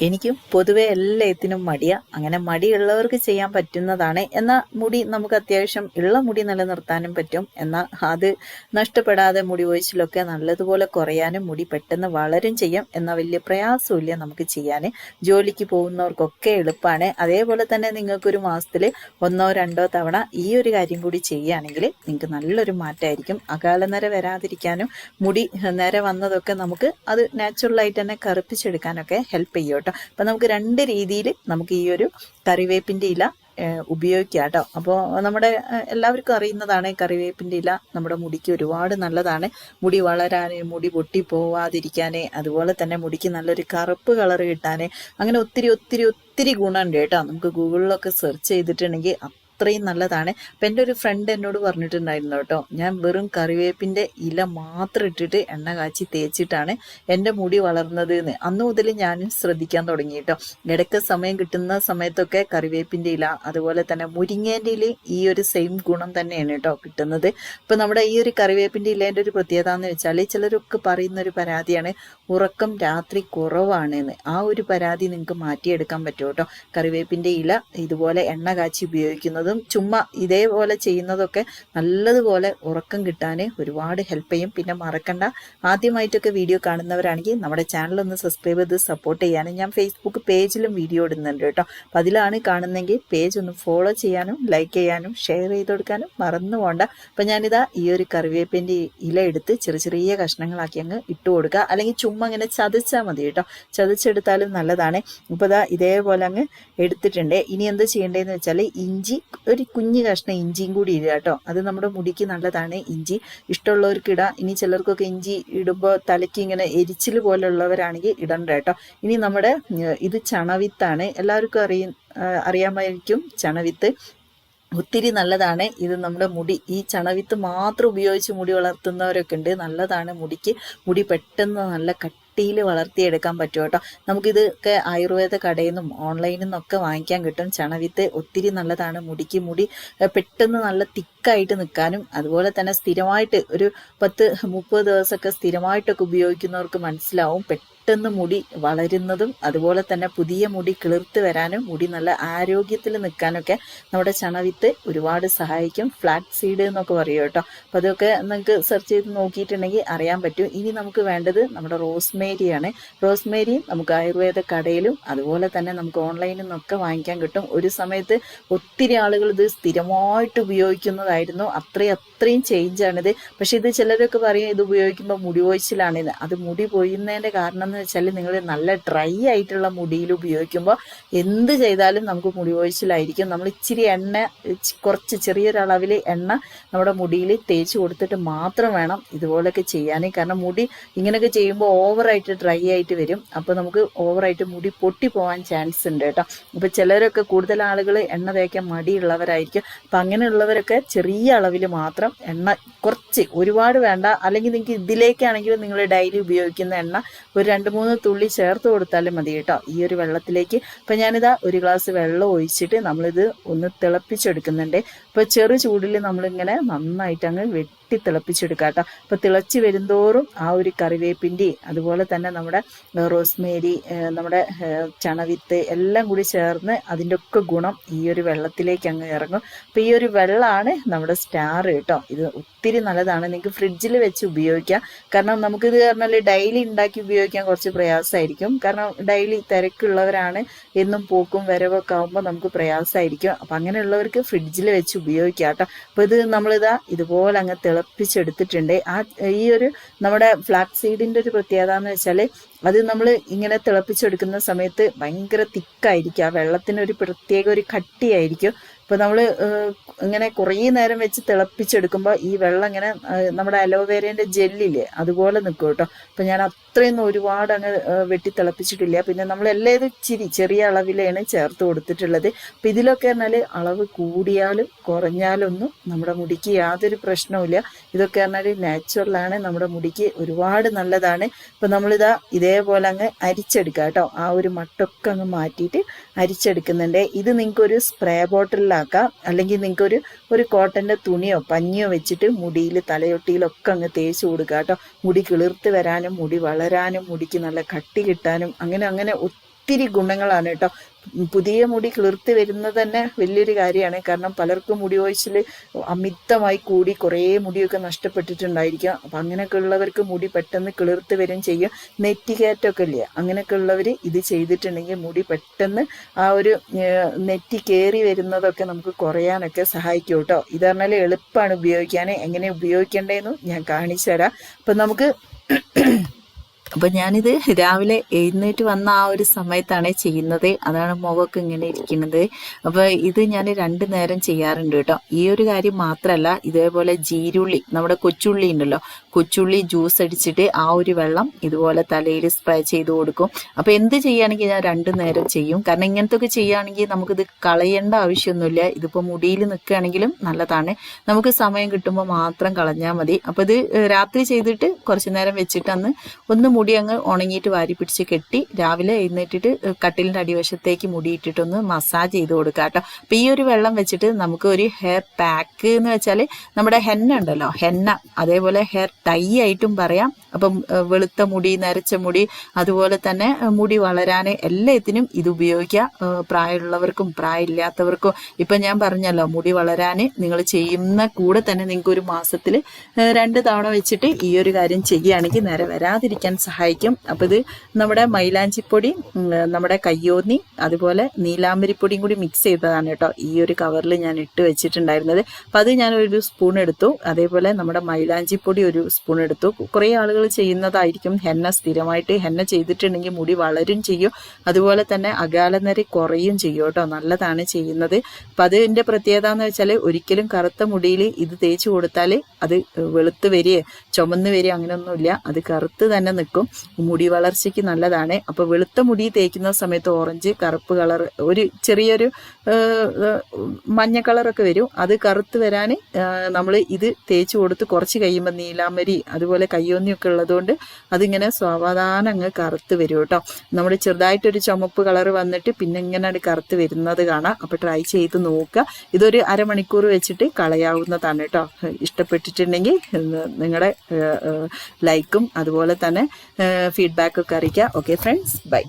എനിക്കും പൊതുവെ എല്ലാത്തിനും മടിയാ. അങ്ങനെ മടിയുള്ളവർക്ക് ചെയ്യാൻ പറ്റുന്നതാണ്. എന്നാൽ മുടി നമുക്ക് അത്യാവശ്യം ഉള്ള മുടി നിലനിർത്താനും പറ്റും. എന്നാൽ അത് നഷ്ടപ്പെടാതെ മുടി ഒഴിച്ചിലൊക്കെ നല്ലതുപോലെ കുറയാനും മുടി പെട്ടെന്ന് വളരും ചെയ്യും എന്നാൽ വലിയ പ്രയാസമില്ല നമുക്ക് ചെയ്യാൻ. ജോലിക്ക് പോകുന്നവർക്കൊക്കെ എളുപ്പമാണ്. അതേപോലെ തന്നെ നിങ്ങൾക്കൊരു മാസത്തിൽ ഒന്നോ രണ്ടോ തവണ ഈ ഒരു കാര്യം കൂടി ചെയ്യുകയാണെങ്കിൽ നിങ്ങൾക്ക് നല്ലൊരു മാറ്റമായിരിക്കും. അകാല നിര വരാതിരിക്കാനും മുടി നേരെ വന്നതൊക്കെ നമുക്ക് അത് നാച്ചുറലായിട്ട് തന്നെ കറുപ്പിച്ചെടുക്കാനൊക്കെ ഹെൽപ്പ് ചെയ്യും അപ്പം നമുക്ക് രണ്ട് രീതിയിൽ നമുക്ക് ഈ ഒരു കറിവേപ്പിന്റെ ഇല ഉപയോഗിക്കാം കേട്ടോ. അപ്പോൾ നമ്മുടെ എല്ലാവർക്കും അറിയുന്നതാണ് കറിവേപ്പിന്റെ ഇല നമ്മുടെ മുടിക്ക് ഒരുപാട് നല്ലതാണ്. മുടി വളരാൻ മുടി പൊട്ടി പോവാതിരിക്കാൻ അതുപോലെ തന്നെ മുടിക്ക് നല്ലൊരു കറുപ്പ് കളർ കിട്ടാൻ അങ്ങനെ ഒത്തിരി ഒത്തിരി ഒത്തിരി ഗുണമുണ്ട് കേട്ടോ. നമുക്ക് ഗൂഗിളിലൊക്കെ സെർച്ച് ചെയ്തിട്ടുണ്ടെങ്കിൽ അത്രയും നല്ലതാണ്. അപ്പം എന്റെ ഒരു ഫ്രണ്ട് എന്നോട് പറഞ്ഞിട്ടുണ്ടായിരുന്നു കേട്ടോ. ഞാൻ വെറും കറിവേപ്പിന്റെ ഇല മാത്രം ഇട്ടിട്ട് എണ്ണ കാച്ചി തേച്ചിട്ടാണ് എന്റെ മുടി വളർന്നത് എന്ന് അന്ന് മുതൽ ഞാനും ശ്രദ്ധിക്കാൻ തുടങ്ങി കേട്ടോ. ഇടയ്ക്ക് സമയം കിട്ടുന്ന സമയത്തൊക്കെ കറിവേപ്പിന്റെ ഇല അതുപോലെ തന്നെ മുരിങ്ങേന്റെ ഇല ഈ ഒരു സെയിം ഗുണം തന്നെയാണ് കേട്ടോ കിട്ടുന്നത്. ഇപ്പം നമ്മുടെ ഈ ഒരു കറിവേപ്പിന്റെ ഇലേന്റെ ഒരു പ്രത്യേകത എന്ന് വെച്ചാൽ ചിലരൊക്കെ പറയുന്ന ഒരു പരാതിയാണ് ഉറക്കം രാത്രി കുറവാണ് എന്ന് ആ ഒരു പരാതി നിങ്ങൾക്ക് മാറ്റിയെടുക്കാൻ പറ്റും കേട്ടോ? കറിവേപ്പിന്റെ ഇല ഇതുപോലെ എണ്ണ കാച്ചി ഉപയോഗിക്കുന്നതും ചുമ്മാ ഇതേപോലെ ചെയ്യുന്നതൊക്കെ നല്ലതുപോലെ ഉറക്കം കിട്ടാൻ ഒരുപാട് ഹെൽപ്പ് ചെയ്യും. പിന്നെ മറക്കണ്ട. ആദ്യമായിട്ടൊക്കെ വീഡിയോ കാണുന്നവരാണെങ്കിൽ നമ്മുടെ ചാനൽ ഒന്ന് സബ്സ്ക്രൈബ് ചെയ്ത് സപ്പോർട്ട് ചെയ്യാനും ഞാൻ ഫേസ്ബുക്ക് പേജിലും വീഡിയോ ഇടുന്നുണ്ട് കേട്ടോ. അപ്പം അതിലാണ് കാണുന്നെങ്കിൽ പേജ് ഒന്ന് ഫോളോ ചെയ്യാനും ലൈക്ക് ചെയ്യാനും ഷെയർ ചെയ്ത് കൊടുക്കാനും മറന്നു പോകണ്ട അപ്പം ഞാനിതാ ഈ ഒരു കറിവേപ്പിന്റെ ഇല എടുത്ത് ചെറിയ ചെറിയ കഷ്ണങ്ങളാക്കി അങ്ങ് ഇട്ട് കൊടുക്കുക. അല്ലെങ്കിൽ ചുമ്മാ അങ്ങനെ ചതച്ചാൽ മതി കേട്ടോ. ചതച്ചെടുത്താലും നല്ലതാണ്. ഇപ്പോൾ ഇതാ ഇതേപോലെ അങ്ങ് എടുത്തിട്ടുണ്ട്. ഇനി എന്ത് ചെയ്യേണ്ടതെന്ന് വെച്ചാൽ ഇഞ്ചി ഒരു കുഞ്ഞു കഷ്ണം ഇഞ്ചിയും കൂടി ഇടുക കേട്ടോ. അത് നമ്മുടെ മുടിക്ക് നല്ലതാണ്. ഇഞ്ചി ഇഷ്ടമുള്ളവർക്ക് ഇടാം. ഇനി ചിലർക്കൊക്കെ ഇഞ്ചി ഇടുമ്പോൾ തലയ്ക്ക് ഇങ്ങനെ എരിച്ചിൽ പോലുള്ളവരാണെങ്കിൽ ഇടണ്ട കേട്ടോ. ഇനി നമ്മുടെ ഇത് ചണവിത്താണ്. എല്ലാവർക്കും അറിയ അറിയാമായിരിക്കും ചണവിത്ത്. ഒത്തിരി നല്ലതാണ്. ഇത് നമ്മുടെ മുടി ഈ ചണവിത്ത് മാത്രം ഉപയോഗിച്ച് മുടി വളർത്തുന്നവരൊക്കെ ഉണ്ട്. നല്ലതാണ് മുടിക്ക്. മുടി പെട്ടെന്ന് നല്ല കട്ടിയിൽ വളർത്തിയെടുക്കാൻ പറ്റും കേട്ടോ. നമുക്കിതൊക്കെ ആയുർവേദ കടയിൽ നിന്നും ഓൺലൈനിൽ നിന്നൊക്കെ വാങ്ങിക്കാൻ കിട്ടും. ചണവിത്ത് ഒത്തിരി നല്ലതാണ്. മുടിക്ക് മുടി പെട്ടെന്ന് നല്ല തിക്കായിട്ട് നിൽക്കാനും അതുപോലെ തന്നെ സ്ഥിരമായിട്ട് ഒരു പത്ത് മുപ്പത് ദിവസമൊക്കെ സ്ഥിരമായിട്ടൊക്കെ ഉപയോഗിക്കുന്നവർക്ക് മനസ്സിലാവും. പെട്ടെന്ന് മുടി വളരുന്നതും അതുപോലെ തന്നെ പുതിയ മുടി കിളിർത്ത് വരാനും മുടി നല്ല ആരോഗ്യത്തിൽ നിൽക്കാനൊക്കെ നമ്മുടെ ചണവിത്ത് ഒരുപാട് സഹായിക്കും. ഫ്ലാക്സ് സീഡ് എന്നൊക്കെ പറയും കേട്ടോ. അപ്പം അതൊക്കെ നിങ്ങൾക്ക് സെർച്ച് ചെയ്ത് നോക്കിയിട്ടുണ്ടെങ്കിൽ അറിയാൻ പറ്റും. ഇനി നമുക്ക് വേണ്ടത് നമ്മുടെ റോസ്മേരിയാണ്. റോസ്മേരിയും നമുക്ക് ആയുർവേദ കടയിലും അതുപോലെ തന്നെ നമുക്ക് ഓൺലൈനിൽ നിന്നൊക്കെ വാങ്ങിക്കാൻ കിട്ടും. ഒരു സമയത്ത് ഒത്തിരി ആളുകൾ ഇത് സ്ഥിരമായിട്ട് ഉപയോഗിക്കുന്നതായിരുന്നു. അത്രയും അത്രയും ചേഞ്ചാണിത് പക്ഷെ ഇത് ചിലരൊക്കെ പറയും ഇത് ഉപയോഗിക്കുമ്പോൾ മുടി കൊഴിച്ചിലാണിത് അത് മുടി പോയുന്നതിന്റെ കാരണം എന്ന് വെച്ചാൽ നിങ്ങൾ നല്ല ഡ്രൈ ആയിട്ടുള്ള മുടിയിൽ ഉപയോഗിക്കുമ്പോൾ എന്ത് ചെയ്താലും നമുക്ക് മുടി ഒഴിച്ചിലായിരിക്കും നമ്മൾ ഇച്ചിരി എണ്ണ കുറച്ച് ചെറിയൊരളവിൽ എണ്ണ നമ്മുടെ മുടിയിൽ തേച്ച് കൊടുത്തിട്ട് മാത്രം വേണം ഇതുപോലൊക്കെ ചെയ്യാൻ കാരണം മുടി ഇങ്ങനെയൊക്കെ ചെയ്യുമ്പോൾ ഓവറായിട്ട് ഡ്രൈ ആയിട്ട് വരും. അപ്പോൾ നമുക്ക് ഓവറായിട്ട് മുടി പൊട്ടി പോകാൻ ചാൻസ് ഉണ്ട് കേട്ടോ. അപ്പോൾ ചിലരൊക്കെ കൂടുതൽ ആളുകൾ എണ്ണ തേക്കാൻ മടിയുള്ളവരായിരിക്കും. അപ്പം അങ്ങനെയുള്ളവരൊക്കെ ചെറിയ അളവിൽ മാത്രം എണ്ണ കുറച്ച് ഒരുപാട് വേണ്ട. അല്ലെങ്കിൽ നിങ്ങൾക്ക് ഇതിലേക്കാണെങ്കിൽ നിങ്ങൾ ഡെയിലി ഉപയോഗിക്കുന്ന എണ്ണ ഒരു രണ്ട് മൂന്ന് തുള്ളി ചേർത്ത് കൊടുത്താലും മതി കേട്ടോ. ഈ ഒരു വെള്ളത്തിലേക്ക്. അപ്പം ഞാനിതാ ഒരു ഗ്ലാസ് വെള്ളം ഒഴിച്ചിട്ട് നമ്മളിത് ഒന്ന് തിളപ്പിച്ചെടുക്കുന്നുണ്ട്. അപ്പോൾ ചെറു ചൂടിൽ നമ്മളിങ്ങനെ നന്നായിട്ട് അങ്ങ് വെട്ടി തിളപ്പിച്ചെടുക്കുക കേട്ടോ അപ്പോൾ തിളച്ച് വരുന്തോറും ആ ഒരു കറിവേപ്പിന്റെ അതുപോലെ തന്നെ നമ്മുടെ റോസ്മേരി നമ്മുടെ ചണവിത്ത് എല്ലാം കൂടി ചേർന്ന് അതിന്റെ ഒക്കെ ഗുണം ഈ ഒരു വെള്ളത്തിലേക്ക് അങ്ങ് ഇറങ്ങും. അപ്പോൾ ഈ ഒരു വെള്ളമാണ് നമ്മുടെ സ്റ്റാർ കേട്ടോ. ഇത് ഒത്തിരി നല്ലതാണ്. നിങ്ങൾക്ക് ഫ്രിഡ്ജിൽ വെച്ച് ഉപയോഗിക്കാം. കാരണം നമുക്കിത് പറഞ്ഞാൽ ഡെയിലി ഉണ്ടാക്കി ഉപയോഗിക്കാൻ കുറച്ച് പ്രയാസമായിരിക്കും. കാരണം ഡെയിലി തിരക്കുള്ളവരാണ്. എന്നും പോക്കും വരവൊക്കെ ആകുമ്പോൾ നമുക്ക് പ്രയാസമായിരിക്കും. അപ്പം അങ്ങനെയുള്ളവർക്ക് ഫ്രിഡ്ജിൽ വെച്ച് ഉപയോഗിക്കാം കേട്ടോ. അപ്പോൾ ഇത് നമ്മളിതാ ഇതുപോലെ അങ്ങ് തിളപ്പിച്ചെടുത്തിട്ടുണ്ട്. ആ ഈ ഒരു നമ്മുടെ ഫ്ലാക്സ് സീഡിന്റെ ഒരു പ്രത്യേകത എന്ന് വെച്ചാൽ അത് നമ്മൾ ഇങ്ങനെ തിളപ്പിച്ചെടുക്കുന്ന സമയത്ത് ഭയങ്കര തിക്കായിരിക്കും. ആ വെള്ളത്തിന് ഒരു പ്രത്യേക ഒരു കട്ടിയായിരിക്കും. ഇപ്പോൾ നമ്മൾ ഇങ്ങനെ കുറേ നേരം വെച്ച് തിളപ്പിച്ചെടുക്കുമ്പോൾ ഈ വെള്ളം ഇങ്ങനെ നമ്മുടെ അലോവേരേന്റെ ജെല്ലില്ലേ അതുപോലെ നിൽക്കും കേട്ടോ. അപ്പോൾ ഞാൻ അത്രയൊന്നും ഒരുപാട് അങ്ങ് വെട്ടി തിളപ്പിച്ചിട്ടില്ല. പിന്നെ നമ്മൾ എല്ലാം ഇച്ചിരി ചെറിയ അളവിലാണ് ചേർത്ത് കൊടുത്തിട്ടുള്ളത്. അപ്പം ഇതിലൊക്കെ പറഞ്ഞാൽ അളവ് കൂടിയാലും കുറഞ്ഞാലൊന്നും നമ്മുടെ മുടിക്ക് യാതൊരു പ്രശ്നവുമില്ല. ഇതൊക്കെ പറഞ്ഞാൽ നാച്ചുറലാണ് നമ്മുടെ മുടിക്ക് ഒരുപാട് നല്ലതാണ്. ഇപ്പം നമ്മളിതാ ഇതേപോലെ അങ്ങ് അരിച്ചെടുക്കുക കേട്ടോ. ആ ഒരു മട്ടൊക്കെ അങ്ങ് മാറ്റിയിട്ട് അരിച്ചെടുക്കുന്നുണ്ട്. ഇത് നിങ്ങൾക്ക് ഒരു സ്പ്രേ ബോട്ടിലാക്കാം അല്ലെങ്കിൽ നിങ്ങൾക്ക് ഒരു ഒരു കോട്ടന്റെ തുണിയോ പഞ്ഞിയോ വെച്ചിട്ട് മുടിയിൽ തലയൊട്ടിയിലൊക്കെ അങ്ങ് തേച്ച് കൊടുക്കുക കേട്ടോ. മുടി കിളിർത്ത് വരാനും മുടി വളരാനും മുടിക്ക് നല്ല കട്ടി കിട്ടാനും അങ്ങനെ അങ്ങനെ ഒത്തിരി ഗുണങ്ങളാണ് കേട്ടോ. പുതിയ മുടി കിളിർത്ത് വരുന്നത് തന്നെ വലിയൊരു കാര്യമാണ്. കാരണം പലർക്കും മുടി ഒഴിച്ചിൽ അമിതമായി കൂടി കുറേ മുടിയൊക്കെ നഷ്ടപ്പെട്ടിട്ടുണ്ടായിരിക്കും. അപ്പം അങ്ങനെയൊക്കെ ഉള്ളവർക്ക് മുടി പെട്ടെന്ന് കിളിർത്ത് വരും ചെയ്യും നെറ്റിക്കയറ്റമൊക്കെ ഇല്ലേ? അങ്ങനെയൊക്കെ ഉള്ളവർ ഇത് ചെയ്തിട്ടുണ്ടെങ്കിൽ മുടി പെട്ടെന്ന് ആ ഒരു നെറ്റി കയറി വരുന്നതൊക്കെ നമുക്ക് കുറയാനൊക്കെ സഹായിക്കും കേട്ടോ. ഇത് പറഞ്ഞാൽ എളുപ്പമാണ് ഉപയോഗിക്കാൻ. എങ്ങനെ ഉപയോഗിക്കേണ്ടതെന്ന് ഞാൻ കാണിച്ചു തരാം അപ്പം നമുക്ക് അപ്പൊ ഞാനിത് രാവിലെ എഴുന്നേറ്റ് വന്ന ആ ഒരു സമയത്താണ് ചെയ്യുന്നത്. അതാണ് മുഖമൊക്കെ ഇങ്ങനെ ഇരിക്കുന്നത്. അപ്പൊ ഇത് ഞാൻ രണ്ടു നേരം ചെയ്യാറുണ്ട് കേട്ടോ. ഈ ഒരു കാര്യം മാത്രമല്ല ഇതേപോലെ ജീരുള്ളി നമ്മുടെ കൊച്ചുള്ളി ഉണ്ടല്ലോ കൊച്ചുള്ളി ജ്യൂസ് അടിച്ചിട്ട് ആ ഒരു വെള്ളം ഇതുപോലെ തലയിൽ സ്പ്രേ ചെയ്ത് കൊടുക്കും. അപ്പൊ എന്ത് ചെയ്യുകയാണെങ്കിൽ ഞാൻ രണ്ടു നേരം ചെയ്യും. കാരണം ഇങ്ങനത്തെ ഒക്കെ ചെയ്യുകയാണെങ്കിൽ നമുക്കിത് കളയേണ്ട ആവശ്യമൊന്നുമില്ല. ഇതിപ്പോ മുടിയിൽ നിൽക്കുകയാണെങ്കിലും നല്ലതാണ്. നമുക്ക് സമയം കിട്ടുമ്പോൾ മാത്രം കളഞ്ഞാൽ മതി. അപ്പൊ ഇത് രാത്രി ചെയ്തിട്ട് കുറച്ചു നേരം വെച്ചിട്ട് അന്ന് ഒന്ന് മുടി അങ്ങ് ഉണങ്ങിയിട്ട് വാരി പിടിച്ച് കെട്ടി രാവിലെ എഴുന്നേറ്റിട്ട് കട്ടിലിന്റെ അടിവശത്തേക്ക് മുടിയിട്ടിട്ടൊന്ന് മസാജ് ചെയ്ത് കൊടുക്കുക കേട്ടോ അപ്പം ഈ ഒരു വെള്ളം വെച്ചിട്ട് നമുക്ക് ഒരു ഹെയർ പാക്ക് എന്ന് വെച്ചാൽ നമ്മുടെ ഹെന്ന ഉണ്ടല്ലോ ഹെന്ന അതേപോലെ ഹെയർ ടൈ ആയിട്ടും പറയാം. അപ്പം വെളുത്ത മുടി നരച്ച മുടി അതുപോലെ തന്നെ മുടി വളരാൻ എല്ലാത്തിനും ഇത് ഉപയോഗിക്കുക പ്രായമുള്ളവർക്കും പ്രായമില്ലാത്തവർക്കും. ഇപ്പം ഞാൻ പറഞ്ഞല്ലോ മുടി വളരാൻ നിങ്ങൾ ചെയ്യുന്ന കൂടെ തന്നെ നിങ്ങൾക്ക് ഒരു മാസത്തിൽ രണ്ട് തവണ വെച്ചിട്ട് ഈ ഒരു കാര്യം ചെയ്യുകയാണെങ്കിൽ നേരെ വരാതിരിക്കാൻ സഹായിക്കും. അപ്പോൾ ഇത് നമ്മുടെ മൈലാഞ്ചിപ്പൊടി നമ്മുടെ കയ്യോന്നി അതുപോലെ നീലാമ്പരിപ്പൊടിയും കൂടി മിക്സ് ചെയ്തതാണ് കേട്ടോ. ഈ ഒരു കവറിൽ ഞാൻ ഇട്ട് വെച്ചിട്ടുണ്ടായിരുന്നത്. അപ്പം അത് ഞാൻ ഒരു സ്പൂൺ എടുത്തു. അതേപോലെ നമ്മുടെ മൈലാഞ്ചിപ്പൊടി ഒരു സ്പൂൺ എടുത്തു. കുറേ ആളുകൾ ചെയ്യുന്നതായിരിക്കും. ഹെന്ന സ്ഥിരമായിട്ട് ഹെന്ന ചെയ്തിട്ടുണ്ടെങ്കിൽ മുടി വളരും ചെയ്യും. അതുപോലെ തന്നെ അകാലനരി കുറയും ചെയ്യും കേട്ടോ. നല്ലതാണ് ചെയ്യുന്നത്. അപ്പം അതിന്റെ പ്രത്യേകത എന്ന് വെച്ചാൽ ഒരിക്കലും കറുത്ത മുടിയിൽ ഇത് തേച്ച് കൊടുത്താൽ അത് വെളുത്ത് വരികയോ ചുമന്ന് വരികയോ അങ്ങനെയൊന്നുമില്ല. അത് കറുത്ത് തന്നെ നിൽക്കും മുടി വളർച്ചയ്ക്ക് നല്ലതാണ്. അപ്പോൾ വെളുത്ത മുടി തേക്കുന്ന സമയത്ത് ഓറഞ്ച് കറുപ്പ് കളർ ഒരു ചെറിയൊരു മഞ്ഞ കളറൊക്കെ വരും. അത് കറുത്ത് വരാൻ നമ്മൾ ഇത് തേച്ച് കൊടുത്ത് കുറച്ച് കഴിയുമ്പോൾ നീലാമരി അതുപോലെ കയ്യോന്നിയൊക്കെ ഉള്ളതുകൊണ്ട് അതിങ്ങനെ സാവധാനം അങ്ങ് കറുത്ത് വരും കേട്ടോ. നമ്മൾ ചെറുതായിട്ടൊരു ചുമപ്പ് കളർ വന്നിട്ട് പിന്നെ ഇങ്ങനെ കറുത്ത് വരുന്നത് കാണാം. അപ്പോൾ ട്രൈ ചെയ്ത് നോക്കുക. ഇതൊരു അരമണിക്കൂർ വെച്ചിട്ട് കളയാവുന്നതാണ് കേട്ടോ. ഇഷ്ടപ്പെട്ടിട്ടുണ്ടെങ്കിൽ നിങ്ങളുടെ ലൈക്കും അതുപോലെ തന്നെ ഫീഡ്ബാക്കൊക്കെ അറിയിക്കുക. Okay friends bye